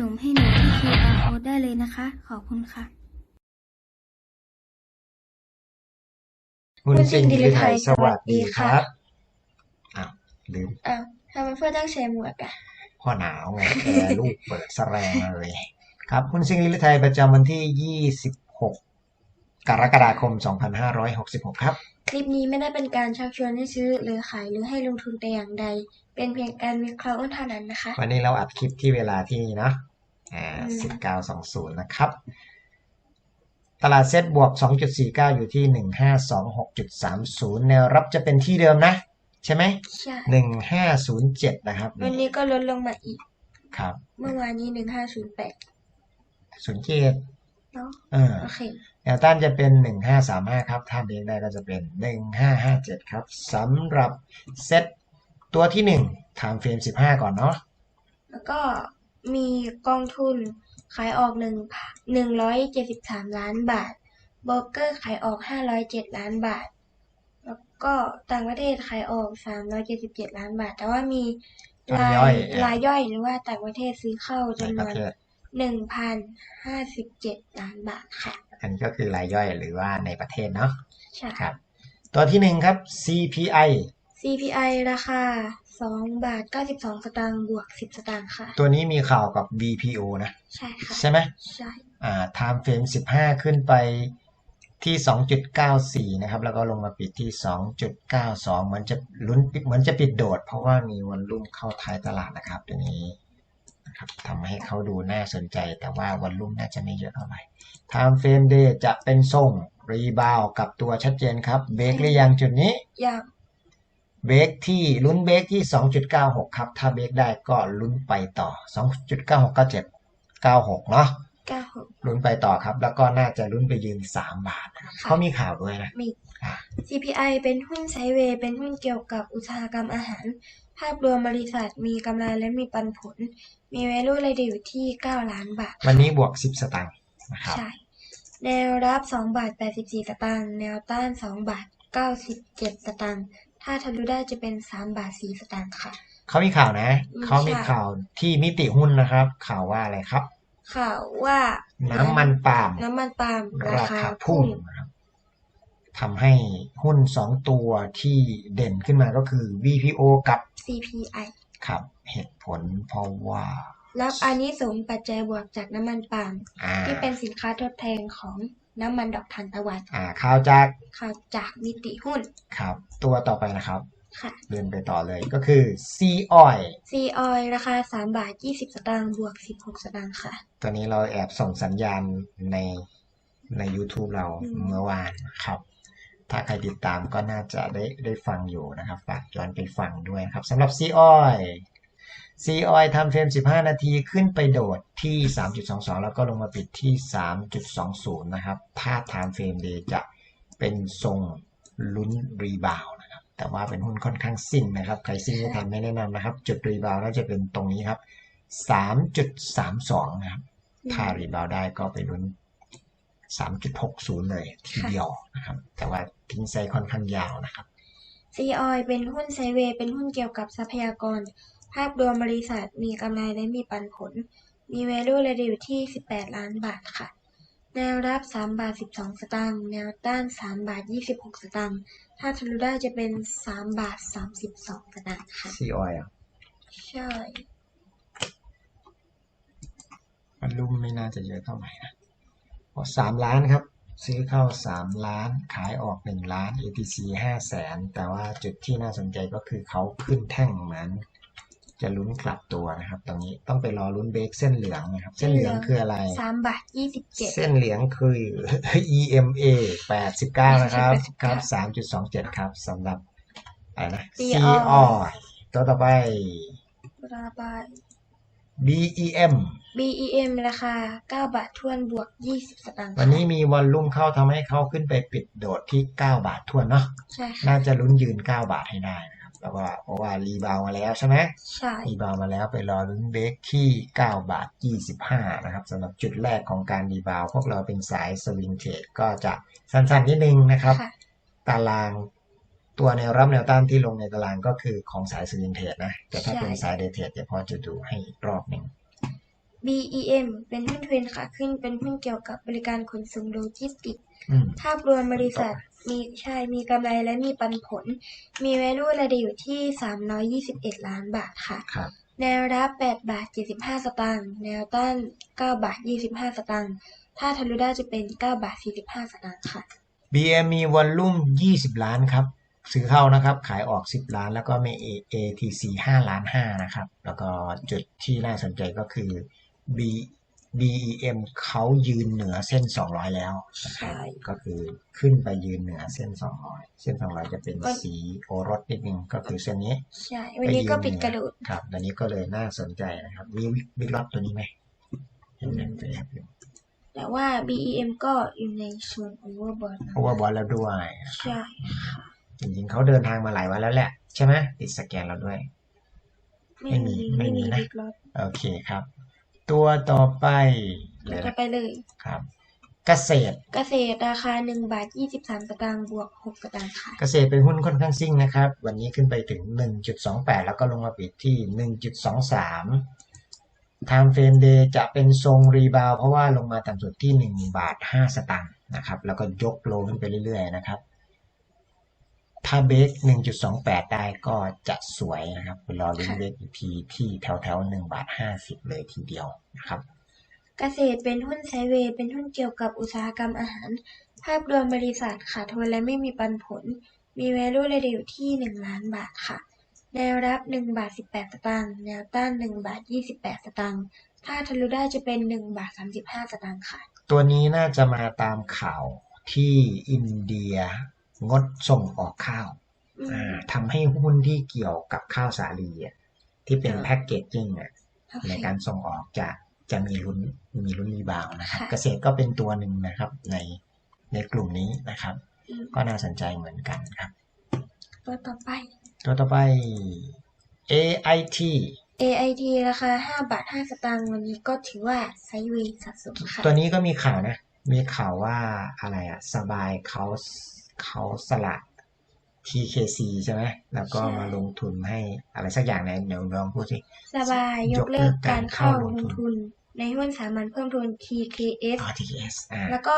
นมให้หนูที่ QR code ได้เลยนะคะ ขอบคุณค่ะ คุณซิงดิลิไทยสวัสดีครับอ้าวลืมอ้าวทำไมเพื่อนต้องใช้หมวกอะพ่อหนาวไงแอร์ลูกเปิดแสแรงเลยครับ คุณซิงดิลิไทยประจำวันที่ 26 กรกฎาคม 2566 ครับ คลิปนี้ไม่ได้เป็นการชักชวนให้ซื้อหรือขายหรือให้ลงทุนแต่อย่างใด เป็นเพียงการวิเคราะห์เท่านั้นนะคะ วันนี้เราอัดคลิปที่เวลาที่เนาะอ่าอืม1920นะครับ ตลาดเซ็ตบวก 2.49 อยู่ที่ 1526.30 แนวรับจะเป็นที่เดิมนะ ใช่ไหมใช่1507 นะครับ วันนี้ก็ลดลงมาอีก ครับ เมื่อวานนี้หนึ่งห้าศูนย์แปด07 เนาะเออโอเคแนวต้านจะเป็น 1535 ครับ ถ้าเบรกได้ก็จะเป็น 1557 ครับสำหรับเซตตัวที่ 1 time frame 15 ก่อนเนาะแล้วก็มีกองทุนขายออกหนึ่งหนึ่งร้อยเจ็ดสิบสามล้านบาทโบรกเกอร์ขายออกห้าร้อยเจ็ดล้านบาท แล้วก็ต่างประเทศขายออกสามร้อยเจ็ดสิบเจ็ดล้านบาท แต่ว่ามีรายรายย่อยรายย่อยหรือว่าต่างประเทศซื้อเข้าในจำนประวนเทศ หนึ่งพันห้าสิบเจ็ดล้านบาทค่ะ อันนี้ก็คือรายย่อยหรือว่าในประเทศเนาะใช่ครับ ตัวที่1ครับ CPI CPI ราคาสองบาทเก้าสิบสองสตางค์บวกสิบสตางค์ค่ะ ตัวนี้มีข่าวกับ VPO นะ ใช่ค่ะ ใช่ไหมใช่อ่า time frame 15ขึ้นไปที่ 2.94 นะครับ แล้วก็ลงมาปิดที่ 2.92 เหมือนจะลุ้นเหมือนจะปิดโดด เพราะว่ามีวันรุ่มเข้าท้ายตลาดนะครับตัวนี้ นะครับทำให้เขาดูน่าสนใจ แต่ว่าวันรุ่มน่าจะไม่เยอะเท่าไหร่ time frame day จะเป็นทรงรีบาวกับตัวชัดเจนครับ เบรกหรือยังจุดนี้อย่างเบรกที่ลุ้นเบรกที่ 2.96 ครับ ถ้าเบรกได้ก็ลุ้นไปต่อ 2.96 97 96 เนาะเก้าหกลุ้นไปต่อครับ แล้วก็น่าจะลุ้นไปยืน 3 บาทนะครับค่ะเขามีข่าวด้วยนะมีอ่า CPI เป็นหุ้นไซด์เวย์เป็นหุ้นเกี่ยวกับอุตสาหกรรมอาหาร ภาพรวมบริษัทมีกำไรและมีปันผล มี value รายเดียวอยู่ที่ 9 ล้านบาท วันนี้บวก 10 สตางค์นะครับใช่แนวรับ 2 บาท 84 สตางค์แนวต้าน 2 บาท 97 สตางค์ถ้าทะลุได้จะเป็น 3 บาท 4 สตางค์ค่ะ เขามีข่าวนะอืมเขามีใช่ข่าวที่นิติหุ้นนะครับ ข่าวว่าอะไรครับ ข่าวว่า น้ำมันปาล์มน้ำมันปาล์มราราคาคาพุ่พุ่งงนะครับ ทำให้หุ้น 2 ตัวที่เด่นขึ้นมาก็คือ VPO กับ CPI ครับ เหตุผลเพราะว่า รับอันนี้สงส์ปัจจัยบวกจากน้ำมันปาล์มอ่าที่เป็นสินค้าทดแทนของน้ำมันดอกทานตะวันอ่าข่าวจากข่าวจากนิติหุ้น ครับ ตัวต่อไปนะครับค่ะเดินไปต่อเลยก็คือ C Oil C oil ราคา 3 บาท 20 สตางค์บวก 16 สตางค์ค่ะตัวนี้เราแอบส่งสัญญาณในใน YouTube เราอืมเมื่อวานครับ ถ้าใครติดตามก็น่าจะได้ได้ฟังอยู่นะครับ ฝากย้อนไปฟังด้วยนะครับสำหรับ C Oil C Oil ทำเฟรม 15 นาทีขึ้นไปโดดที่ 3.22 แล้วก็ลงมาปิดที่ 3.20 นะครับ ถ้า Time Frame Day จะเป็นทรงลุ้นรีบาวนะครับ แต่ว่าเป็นหุ้นค่อนข้างซิ่งนะครับ ใครซิ่งไม่ทันไม่แนะนำนะครับ จุดรีบาวน่าจะเป็นตรงนี้ครับ 3.32 นะครับ ถ้ารีบาวได้ก็ไปลุ้น3.60 เลยทีเดียวนะครับ แต่ว่า ทิ้งไซค่อนข้างยาวนะครับ C oil เป็นหุ้นไซด์เวย์เป็นหุ้นเกี่ยวกับทรัพยากร ภาพรวมบริษัทมีกำไรและมีปันผล มี value รายเดียวอยู่ที่ 18 ล้านบาทค่ะ แนวรับ 3 บาท 12 สตางค์แนวต้าน 3 บาท 26 สตางค์ถ้าทะลุได้จะเป็น 3 บาท 32 สตางค์ค่ะ C Oil อะ ใช่ มันรุ่มไม่น่าจะเยอะเท่าไหร่นะเพราะ3ล้านครับ ซื้อเข้า 3 ล้าน ขายออก 1 ล้าน ATC 5แสน แต่ว่าจุดที่น่าสนใจก็คือเขาขึ้นแท่งเหมือน จะลุ้นกลับตัวนะครับ ตรงนี้ต้องไปรอลุ้นเบรกเส้นเหลืองนะครับ เส้นเหลืองคืออะไร3บาท27เส้นเหลืองคือ EMA 89 นะครับ89ครับ 3.27 ครับสำหรับอะไรนะ C C Oil Oil ตัวต่อไปราบาท BEM BEM ราคา 9 บาททวนบวก 20 สตางค์วันนี้มีวอลลุ่มเข้าทำให้เขาขึ้นไปปิดโดดที่ 9 บาททวนเนาะใช่ค่ะน่าจะลุ้นยืน 9 บาทให้ได้นะครับแล้วก็เพราะว่ารีบาวมาแล้วใช่ไหมใช่รีบาวมาแล้วไปรอลุ้นเบรกที่ 9 บาท 25 นะครับสำหรับจุดแรกของการรีบาว พวกเราเป็นสายสวิงเทรดก็จะสั้นๆนิดนึงนะครับค่ะตาราง ตัวแนวรับแนวต้านที่ลงในตารางก็คือของสายสวิงเทรดนะ แต่ถ้าใช่เป็นสายเดย์เทรดเดี๋ยวพอจะดูให้อีกรอบหนึ่ง BEM เป็นหุ้นเทรนขาขึ้นเป็นหุ้นเกี่ยวกับบริการขนส่งโลจิสติกส์อืมภาพรวมบริษัทมีใช่มีกำไรและมีปันผล มี value ระดับอยู่ที่ 321 ล้านบาทค่ะครับแนวรับ 8 บาท 75 สตางค์แนวต้าน 9 บาท 25 สตางค์ถ้าทะลุได้จะเป็น 9 บาท 45 สตางค์ค่ะ BM มีวอลลุ่ม 20 ล้านครับ ซื้อเข้านะครับขายออก 10 ล้าน แล้วก็มี A- ATC 5ล้าน5นะครับ แล้วก็จุดที่น่าสนใจก็คือ B BEM เขายืนเหนือเส้น 200 แล้วนะครับใช่ก็คือขึ้นไปยืนเหนือเส้น 200 เส้น 200 จะเป็นวันสีโอรสนิดนึงก็คือเส้นนี้ใช่วันนี้ก็ไปยืนปิดกระโดดครับตอนนี้ก็เลยน่าสนใจนะครับมีบิ๊กล็อตตัวนี้ไหมเห็นไหมตัวแอบอยู่แต่ว่า BEM ก็อยู่ในส่วน overbought นะเพราะว่าบอลแล้วด้วยใช่ จริงๆเขาเดินทางมาหลายวันแล้วแหละ ใช่ไหมติดสแกนเราด้วย ไม่มีไม่มีนะบิ๊กล็อตโอเคครับ ตัวต่อไปเลเดี๋ยยวจะนะไปเลยครับ เกษตร เกษตรราคา1บาท23สตางค์บวก6สตางค์ค่ะ เกษตรเป็นหุ้นค่อนข้างซิ่งนะครับ วันนี้ขึ้นไปถึง1.28แล้วก็ลงมาปิดที่1.23 Time Frame Day จะเป็นทรงรีบาวเพราะว่าลงมาต่ำสุดที่ 1 บาท 5 สตางค์นะครับ แล้วก็ยกโลขึ้นไปเรื่อยๆนะครับ ถ้าเบรก1.28 ได้ก็จะสวยนะครับไปรอลุ้นค่ะเบรกอีกทีที่แถวๆ1บาท50 เลยทีเดียวนะครับ เกษตรเป็นหุ้นไซด์เวย์เป็นหุ้นเกี่ยวกับอุตสาหกรรมอาหาร ภาพรวมบริษัทขาดทุนและไม่มีปันผล มี value ระดับอยู่ที่ 1 ล้านบาทค่ะ แนวรับ 1 บาท 18 สตางค์แนวต้าน 1 บาท 28 สตางค์ถ้าทะลุได้จะเป็น 1 บาท 35 สตางค์ค่ะ ตัวนี้น่าจะมาตามข่าวที่อินเดีย งดส่งออกข้าวอืมอ่าทำให้หุ้นที่เกี่ยวกับข้าวสาลีอะที่เป็นค่ะแพ็กเกจจิ้งอะโอเคในการส่งออกจะจะมีลุ้นมีลุ้นรีบาวด์นะครับค่ะเกษตรก็เป็นตัวหนึ่งนะครับในในกลุ่มนี้นะครับอืมก็น่าสนใจเหมือนกันครับ ตัวต่อไป ตัวต่อไป AIT AIT ราคา5บาท5สตางค์วันนี้ก็ถือว่าไซด์เวย์สะสมค่ะตัวนี้ก็มีข่าวนะ มีข่าวว่าอะไรอะสบายเขา เขาสละ TKC ใช่ไหม แล้วก็ใช่มาลงทุนให้อะไรสักอย่างไหนเดี๋ยวลองพูดสิสบายยกเลิกการเข้าลงทุน ในหุ้นสามัญเพิ่มทุน TKS อ๋อ TKS อ่าแล้วก็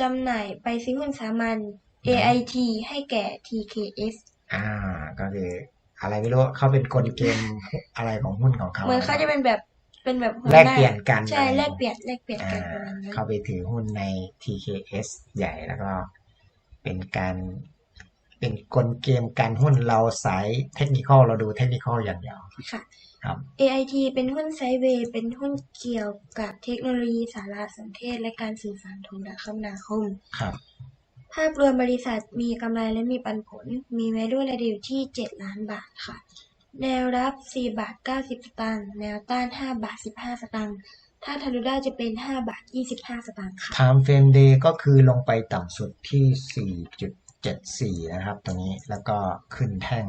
จำหน่ายไปซื้อหุ้นสามัญ AIT ให้แก่ TKS อ่า ก็คืออะไรไม่รู้เขาเป็นกลเกมอะไรของหุ้นของเขาเหมือนเขาจะเป็นแบบเป็นแบบหัวหแลกเปลี่ยนกันใช่อะไรแลกเปลี่ยนแลกเปลี่ยนอ่ากันประมาณนั้นเข้าไปถือหุ้นใน TKS ใหญ่แล้วก็ เป็นการเป็นกลเกมการหุ้นเราสายเทคนิคอลเราดูเทคนิคอลอย่างเดียวค่ะครับ AIT เป็นหุ้นไซด์เวย์เป็นหุ้นเกี่ยวกับเทคโนโลยีสารสนเทศ และการสื่อสารโทรคมนาคมครับ ภาพรวมบริษัทมีกำไรและมีปันผล มี value ระดับอยู่ที่ 7 ล้านบาทค่ะ แนวรับ 4 บาท 90 สตางค์ แนวต้าน 5 บาท 15 สตางค์ ถ้าทะลุได้จะเป็น5บาท25สตางค์ค่ะ Time Frame Day ก็คือลงไปต่ำสุดที่ 4.74 นะครับตรงนี้แล้วก็ขึ้นแท่ง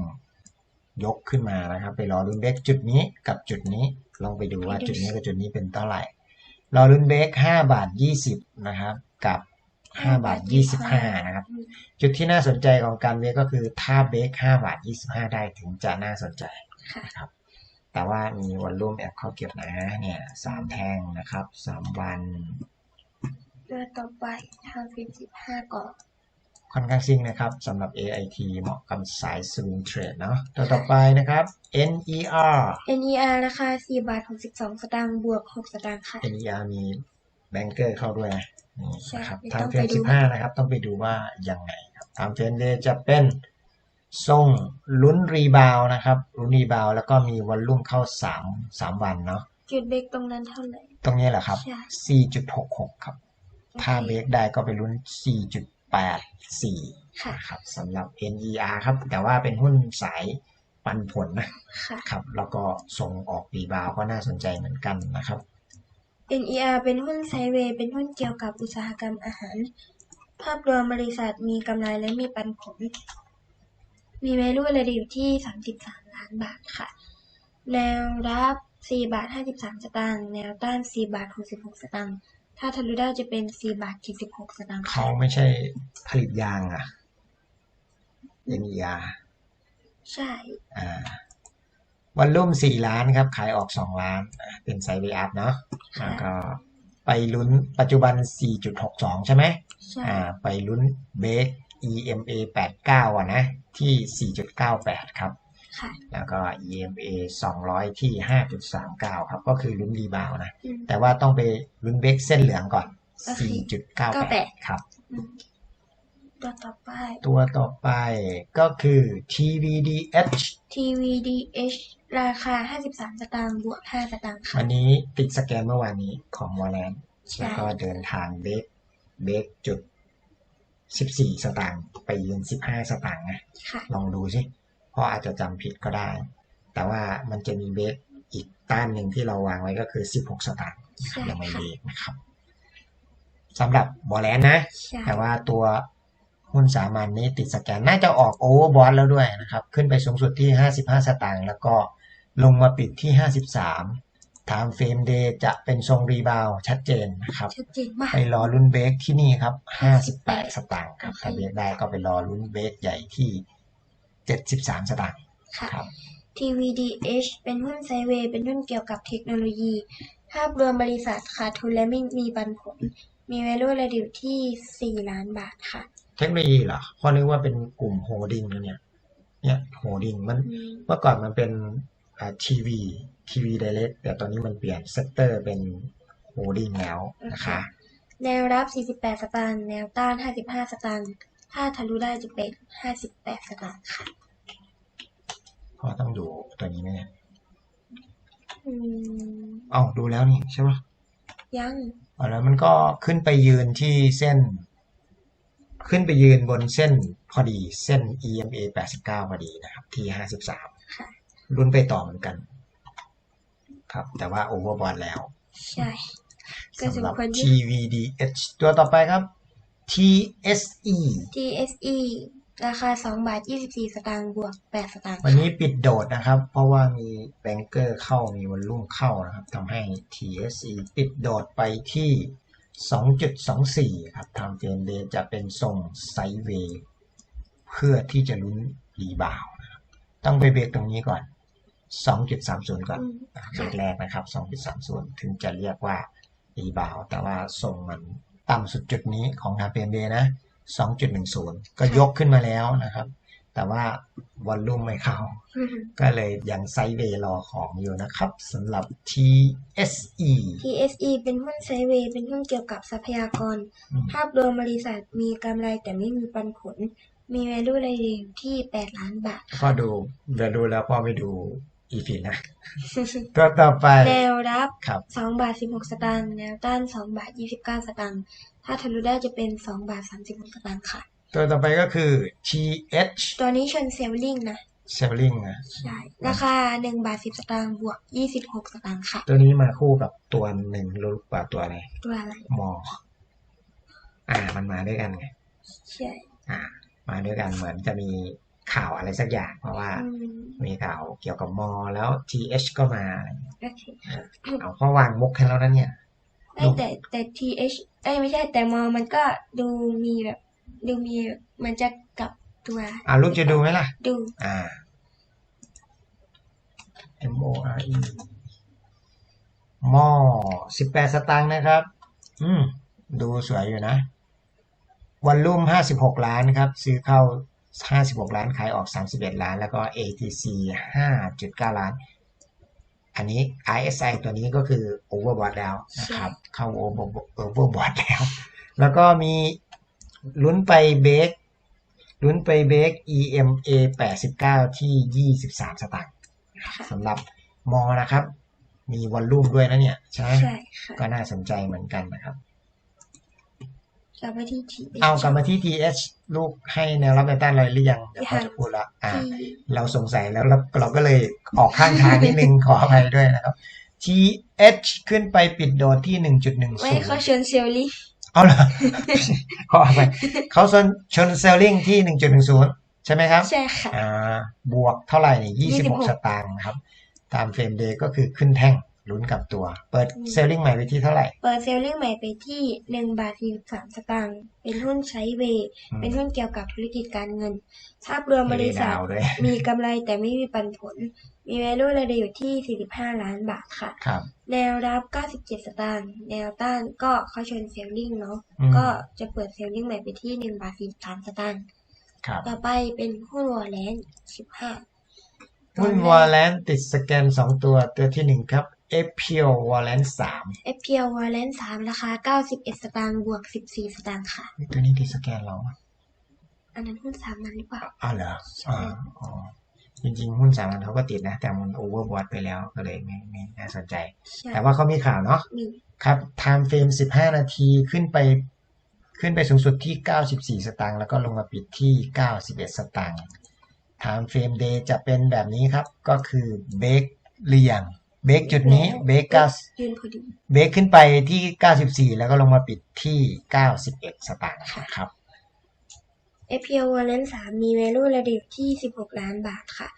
ยกขึ้นมานะครับ ไปรอรุนเบรกจุดนี้กับจุดนี้ลองไปดูว่าไปดูจุดนี้กับจุดนี้เป็นเท่าไหร่ รอรุนเบรก5บาท 20 นะครับ กับ 5 บาท 25 นะครับอืมจุดที่น่าสนใจของการเบรกก็คือถ้าเบรก5บาท 25 ได้ถึงจะน่าสนใจค่ะนะครับ แต่ว่ามีวันรุ่มแอบเข้าเก็บนะเนี่ยสามแท่งนะครับสามวันตัวต่อไปทางฟิน15ก่อนค่อนข้างซิ่งนะครับสำหรับ AIT เหมาะกับสายสวิงเทรดเนาะตัวต่อไปนะครับ NER NER ราคา4บาท62 สตางค์บวก 6 สตางค์ค่ะ NER มีแบงเกอร์เข้าด้วยนะนี่นะครับใช่ทางต้องเฟไปรมดูสิบห้านะครับ ต้องไปดูว่ายังไงครับทางเฟรมเดย์จะเป็น ทรงลุ้นรีบาวนะครับลุ้นรีบาวแล้วก็มีวันรุ่มเข้าสามสามวันเนาะจุดเบรกตรงนั้นเท่าไหร่ ตรงนี้แหละครับ ใช่ 4.66 ครับ ถ้าเบรกได้ก็ไปลุ้น 4.84ค่ะ นะครับสำหรับ NER ครับ แต่ว่าเป็นหุ้นสายปันผลนะค่ะ ครับ แล้วก็ส่งออกรีบาวก็น่าสนใจเหมือนกันนะครับ NER เป็นหุ้นไซด์เวย์เป็นหุ้นเกี่ยวกับอุตสาหกรรมอาหาร ภาพรวมบริษัทมีกำไรและมีปันผล มี value ระดับอยู่ที่ 33 ล้านบาทค่ะ แนวรับ 4 บาท 53 สตางค์ แนวต้าน 4 บาท 66 สตางค์ ถ้าทะลุได้จะเป็น 4 บาท 76 สตางค์เขาค่ะไม่ใช่ผลิตยางอะ NER ใช่ อ่าวันลุ่ม4ล้านครับ ขายออก2ล้านอะเป็นไซด์เวย์อัพเนาะแล้วก็ไปลุ้นปัจจุบัน 4.62 ใช่ไหมใช่อ่าไปลุ้นเบส EMA 89อะนะที่ 4.98 ครับค่ะแล้วก็ EMA 200 ที่ 5.39 ครับ ก็คือลุ้นรีบาวด์นะอืมแต่ว่าต้องไปลุ้นเบรกเส้นเหลืองก่อนก็คือ4.98 ครับอืมตัวต่อไป ตัวต่อไปก็คือ TVDH TVDH ราคา 53 สตางค์บวก 5 สตางค์ค่ะอันนี้ติดสแกนเมื่อวานนี้ของวอลแลนด์ใช่แล้วก็เดินทางเบรกเบรกจุด 14สตางค์ไปยืน15สตางค์นะค่ะลองดูสิเพราะอาจจะจำผิดก็ได้ แต่ว่ามันจะมีเบรกอีกต้านหนึ่งที่เราวางไว้ก็คือ16สตางค์ใช่ยังไม่ค่ะเบรกนะครับสำหรับวอลแลนด์นะใช่แต่ว่าตัวหุ้นสามัญนี้ติดสแกนน่าจะออกโอเวอร์บอทแล้วด้วยนะครับ ขึ้นไปสูงสุดที่ 55 สตางค์แล้วก็ลงมาปิดที่ 53 ไทม์เฟรมเดย์จะเป็นทรงรีบาวด์ชัดเจนนะครับชัดเจนมากไปรอลุ้นเบรกที่นี่ครับ58สตางค์ครับโอเคถ้าเบรกได้ก็ไปรอลุ้นเบรกใหญ่ที่73สตางค์ค่ะครับ TVDH เป็นหุ้นไซด์เวย์เป็นหุ้นเกี่ยวกับเทคโนโลยี ภาพรวมบริษัทขาดทุนและไม่มีปันผล มี value ระดิวที่ 4 ล้านบาทค่ะ เทคโนโลยีเหรอเพราะนึกว่าเป็นกลุ่มโฮลดิ้งนะเนี่ย เนี่ยโฮลดิ้งมันอืมเมื่อก่อนมันเป็นอ่า ทีวีทีวีไดเรกแต่ตอนนี้มันเปลี่ยนเซกเตอร์เป็นโฮลดิ้งแล้วนะคะ แนวรับ 48 สตางค์แนวต้าน 55 สตางค์ถ้าทะลุได้จะเป็น 58 สตางค์ค่ะพอต้องดูตัวนี้ไหมเนี่ยอืมเอ้าดูแล้วนี่ใช่ปะยังเอาแล้วมันก็ขึ้นไปยืนที่เส้น ขึ้นไปยืนบนเส้นพอดีเส้น EMA 89 พอดีนะครับ ที่ 53ค่ะ รุ่นไปต่อเหมือนกัน ครับ แต่ว่าโอเวอร์บอทแล้ว ใช่ก็สสำมหรับควรที่ TVDH ตัวต่อไปครับ TSE TSE ราคา 2 บาท 24 สตางค์บวก 8 สตางค์วันนี้ปิดโดดนะครับ เพราะว่ามีแบงเกอร์เข้ามีวันรุ่งเข้านะครับทำให้ TSE ปิดโดดไปที่ 2.24 ครับทำเฟรมเดย์จะเป็นทรงไซด์เวย์เพื่อที่จะลุ้นรีบาวด์นะครับต้องไปเบรกตรงนี้ก่อน 2.30 ก่อนอืมเบรกแรกนะครับ 2.30 ถึงจะเรียกว่ารีบาวด์แต่ว่าทรงมันต่ำสุดจุดนี้ของทางเฟรมเดย์นะ 2.10 ก็ยกขึ้นมาแล้วนะครับ แต่ว่าวอลลุ่มไม่เข้า ก็เลยยังไซด์เวย์รอของอยู่นะครับสำหรับ TSE TSE เป็นหุ้นไซด์เวย์เป็นหุ้นเกี่ยวกับทรัพยากรอืมภาพรวมบริษัทมีกำไรแต่ไม่มีปันผลมี value ระดิวที่ 8 ล้านบาท ก็ดูเดี๋ยวดูแล้วก็ไปดู อีฟีนะตัวต่อไปแนวรับครับ2บาท16สตางค์แนวต้าน2บาท29สตางค์ถ้าทะลุได้จะเป็น2บาท36สตางค์ค่ะ ตัวต่อไปก็คือ TH ตัวนี้ชนเซลลิงนะ Selling นะใช่ราคา1บาท10สตางค์บวก26สตางค์ค่ะ ตัวนี้มาคู่กับตัวหนึ่งรู้ป่าตัวอะไรตัวอะไรมออ่ามันมาด้วยกันไงใช่อ่า มาด้วยกันเหมือนจะมี ข่าวอะไรสักอย่าง เพราะว่าอืมมีข่าวเกี่ยวกับมอ แล้ว TH ก็มาโอเคเอาเขาวางมุกให้แล้วนะเนี่ยไม่แต่แต่ th เอ้ยไม่ใช่แต่มอมันก็ดูมีแบบดูมีแบบมันจะกลับตัวอ่าลูกจะดูไหมล่ะ ดูอ่า M O R E หม้อสิบแปดสตางค์นะครับ อืม ดูสวยอยู่นะ วันลุ่มห้าสิบหกล้านครับ ซื้อเข้า ห้าสิบหกล้านขายออกสามสิบเอ็ดล้าน แล้วก็ ATC ห้าจุดเก้าล้าน อันนี้ RSI ตัวนี้ก็คือ overbought แล้วนะครับ เข้า over overbought แล้ว แล้วก็มีลุ้นไปเบรกลุ้นไปเบรก EMA 89 ที่ 23 สตางค์ค่ะสำหรับมอนะครับ มีวอลลุ่มด้วยนะเนี่ย ใช่ไหมใช่ค่ะก็น่าสนใจเหมือนกันนะครับ กลับไปที่ th เอากลับมาที่ TH ลูกให้แนวรับแนวต้านอะไรหรือยังเดี๋ยวเขายังจะพูดละอ่าที่เราสงสัยแล้วเราเราก็เลยออกข้างทางนิดนึงขออภัยด้วยนะครับ TH ขึ้นไปปิดโดดที่ไม่เขา1.10ชนเซลลิงเอาเหรอขออภัยเขาชนชนเซลลิงที่1.10ใช่ไหมครับ ใช่ค่ะอ่าบวกเท่าไหร่เนี่ย26 26สตางค์นะครับ ตามเฟรมเดย์ก็คือขึ้นแท่ง ลุ้นกับตัว เปิดอืมเซลลิงใหม่ไปที่เท่าไหร่ เปิดเซลลิ่งใหม่ไปที่หนึ่งบาทสี่สามสตางค์เป็นหุ้นใช้เวย์อืมเป็นหุ้นเกี่ยวกับธุรกิจการเงิน ภาพรวมบริษัทดาวด้วยมีกำไรแต่ไม่มีปันผล มี value ระดับอยู่ที่ 45 ล้านบาทค่ะครับแนวรับ 97 สตางค์แนวต้านก็เข้าชนเซลลิ่งเนาะอืมก็จะเปิดเซลลิ่งใหม่ไปที่ 1 บาท 43 สตางค์ครับต่อไปเป็นหุ้นวอลเลน15หุ้นวอลเลนติดสแกนสองตัวตัวที่หนึ่งครับ a p i l วอลเลนสาม FPL วอลเลน3ราคา91สตางค์บวก14สตางค์ค่ะ ตัวนี้ติดสแกนเราอะอันนั้นหุ้นสามัญหรือเปล่าอ้าวเหรอใช่อ่าอ๋อจริงๆ หุ้นสามัญเขาก็ติดนะ แต่มันโอเวอร์บอทไปแล้วก็เลยไม่ไม่น่าสนใจใช่แต่ว่าเขามีข่าวเนาะมีครับ time frame 15นาทีขึ้นไปขึ้นไปสูงสุดที่ 94 สตางค์แล้วก็ลงมาปิดที่ 91 สตางค์ time frame day จะเป็นแบบนี้ครับ ก็คือเบรกเรียง เบรกจุดนี้เบรก9ยืนพอดีเบรกขึ้นไปที่94แล้วก็ลงมาปิดที่91สตางค์นะครับ FPL Wallet 3มี value ระดับที่ 16 ล้านบาทค่ะ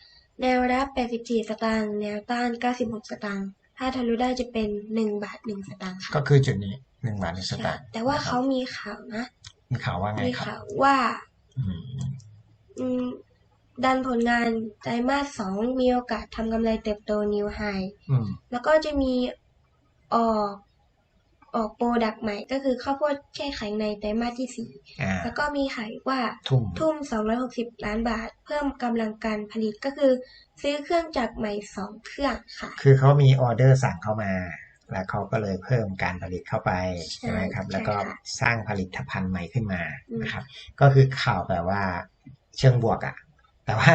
แนวรับ 84 สตางค์แนวต้าน 96 สตางค์ถ้าทะลุได้จะเป็น 1 บาท 1 สตางค์ค่ะก็คือจุดนี้ 1 บาท1สตางค์แต่ว่าเขามีข่าวนะ มีข่าวว่าไงมีครัข่าบวว่า อืมอืม ดันผลงานไตรมาส2มีโอกาสทำกำไรเติบโต new high อืมแล้วก็จะมีออกออกโปรดักต์ใหม่ก็คือข้าวโพดแช่แข็งในไตรมาสที่อ่า4แล้วก็มีขายว่าทุ่มทุ่ม260ล้านบาท เพิ่มกำลังการผลิตก็คือ ซื้อเครื่องจักรใหม่2เครื่องค่ะ คือเขามีออเดอร์สั่งเข้ามา แล้วเขาก็เลยเพิ่มการผลิตเข้าไปใช่ใช่ไหมครับใช่แล้วก็ค่ะสร้างผลิตภัณฑ์ใหม่ขึ้นมาอืมนะครับ ก็คือข่าวแบบว่าเชิงบวกอะ แต่ว่า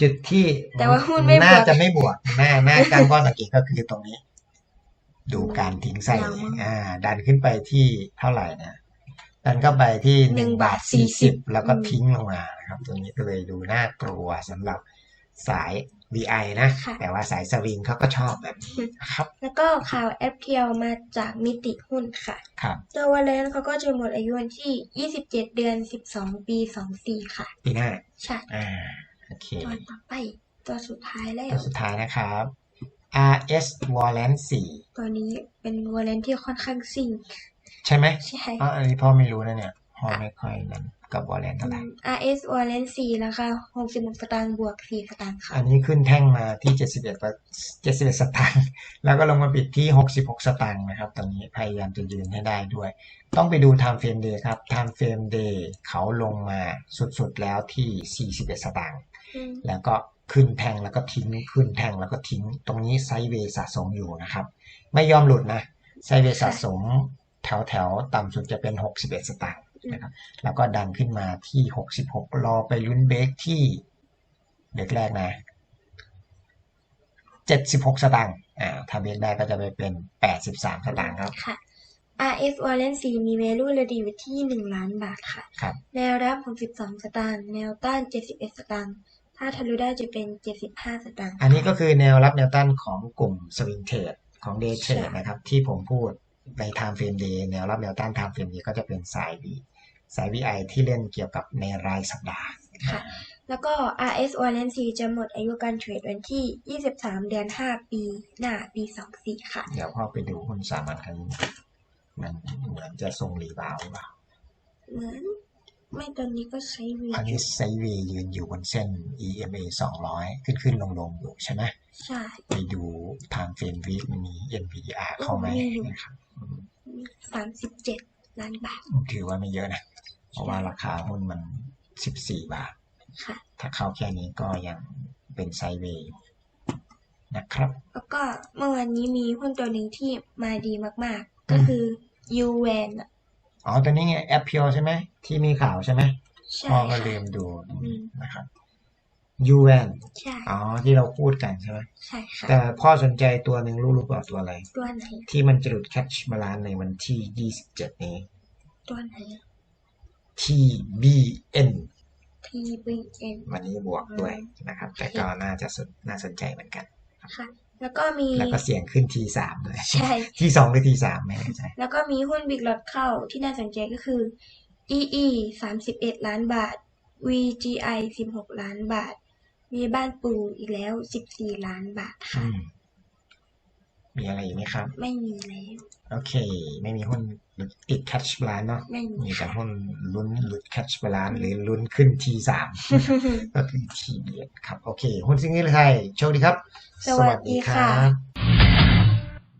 จุดที่แต่ว่าหุ้นไม่บวก น่าจะไม่บวกหน้าหน้าการข้อสังเกตก็คือตรงนี้ ดูการทิ้งไส้ยาวมากอ่า ดันขึ้นไปที่เท่าไหร่นะดันเข้าไปที่หหนึ่นึ่งงบาบาททสี่สิบ40แล้วก็อืมทิ้งลงมานะครับตรงนี้ก็เลยดูน่ากลัวสำหรับสาย VI นะค่ะแต่ว่าสายสวิงเขาก็ชอบแบบนี้นะครับ แล้วก็ข่าว FTL มาจากมิติหุ้นค่ะครับตัววอลเลนเขาก็จะหมดอายุวันที่ 27 เดือน 12 ปี 24 ค่ะ ปีหน้าใช่อ่า โอเคตัวต่อไป ตัวสุดท้ายแล้ตัววสุดท้ายนะครับ RS Warrant ตัวนี้เป็นวอลเลนที่ค่อนข้างซิ่ง4ใช่ไหมใช่อ๋ออันนี้พ่อไม่รู้นะเนี่ยพ่อไม่ค่อยนั้นกับ Warrant เท่าไหร่ RS Wallet 4ราคา66 สตางค์บวก 4 สตางค์ค่ะ อันนี้ขึ้นแท่งมาที่ 71ปะ71 สตางค์แล้วก็ลงมาปิดที่ 66 สตางค์นะครับ ตอนนี้พยายามจะยืนให้ได้ด้วย ต้องไปดู Time Frame Day ครับ Time Frame Day เขาลงมาสุดๆแล้วที่ 41 สตางค์อืม แล้วก็ขึ้นแท่งแล้วก็ทิ้งขึ้นแท่งแล้วก็ทิ้ง ตรงนี้ไซด์เวย์สะสมอยู่นะครับ ไม่ยอมหลุดนะไซด์เวย์สะสมแถวแถวๆต่ำสุดจะเป็น 61 สตางค์นะครับแล้วก็ดันขึ้นมาที่ 66 รอไปลุ้นเบรกที่เบรกแรกนะ 76 สตางค์อ่าถ้าเบรกได้ก็จะไปเป็น 83 สตางค์ครับค่ะ RS Wallet 4 มี value ระดับอยู่ที่ 1 ล้านบาทค่ะ ครับ แนวรับ 62 สตางค์ แนวต้าน 71 สตางค์ ถ้าทะลุได้จะเป็น 75 สตางค์ อันนี้ก็คือแนวรับแนวต้านของกลุ่มสวิงเทรดของเดย์เทรดใช่นะครับ ที่ผมพูดใน Time Frame Day แนวรับแนวต้าน Time Frame Day ก็จะเป็นสาย V สาย VI ที่เล่นเกี่ยวกับในรายสัปดาห์ ค่ะ แล้วก็ RS Wallet 4 จะหมดอายุการเทรดวันที่ 23 เดือน 5 ปี หน้าปี 24 ค่ะ เดี๋ยวพอไปดูหุ้นสามัญกัน มันเหมือนจะทรงรีบาวด์หรือเปล่าเหมือนไม่ตอนนี้ก็ใช้วีอันนี้ไซด์เวย์ยืนอยู่บนเส้น EMA 200 ขึ้นขึ้นลงลงอยู่ใช่ไหมใช่ ไปดู Time Frame Week มี NVDR เข้าไหมมีอยู่นะครับอืม37ล้านบาท ถือว่าไม่เยอะนะ เพราะว่าราคาหุ้นมัน14บาทค่ะถ้าเข้าแค่นี้ก็ยังเป็นไซด์เวย์อยู่นะครับ แล้วก็เมื่อวานนี้มีหุ้นตัวหนึ่งที่มาดีมาก ๆ ก็คือ u w a n อะอ๋อตัวนี้ไงแอปเพียวใช่ไหมที่มีข่าวใช่ไหมใช่พ่อก็ค่ะลืมดูอืมนะครับ UN ใช่อ๋อที่เราพูดกันใช่ไหมใช่ค่ะแต่พ่อสนใจตัวหนึ่งรู้รู้เปล่าตัวอะไร ตัวไหน ที่มันจะหลุดแคชบาลานในวันที่27นี้ ตัวไหน TBN TVN วันนี้บวกด้วยนะครับ แต่ก็น่าจะสนน่าสนใจเหมือนกัน ค่ะ แล้วก็มี แล้วก็เสี่ยงขึ้น T3 ด้วยใช่ ที่สองหรือ T3 ไม่แน่ใจแล้วก็มีหุ้นบิ๊กลอตเข้าที่น่าสนใจก็คือ EE 31ล้านบาท VGI 16ล้านบาท มีบ้านปูอีกแล้ว14ล้านบาทอืค่ะมมีอะไรอีกไหมครับ ไม่มีแล้ว โอเค ไม่มีหุ้น ติดแคชบาลานเนาะไม่มีมีแต่ค่ะหุ้นลุ้นหลุดแคชบาลานหรือลุ้นขึ้นทีสามก็คือทีเดียครับ โอเค หุ้นซิงเกิลไทยโชคดีครับ สวัสดีค่ะ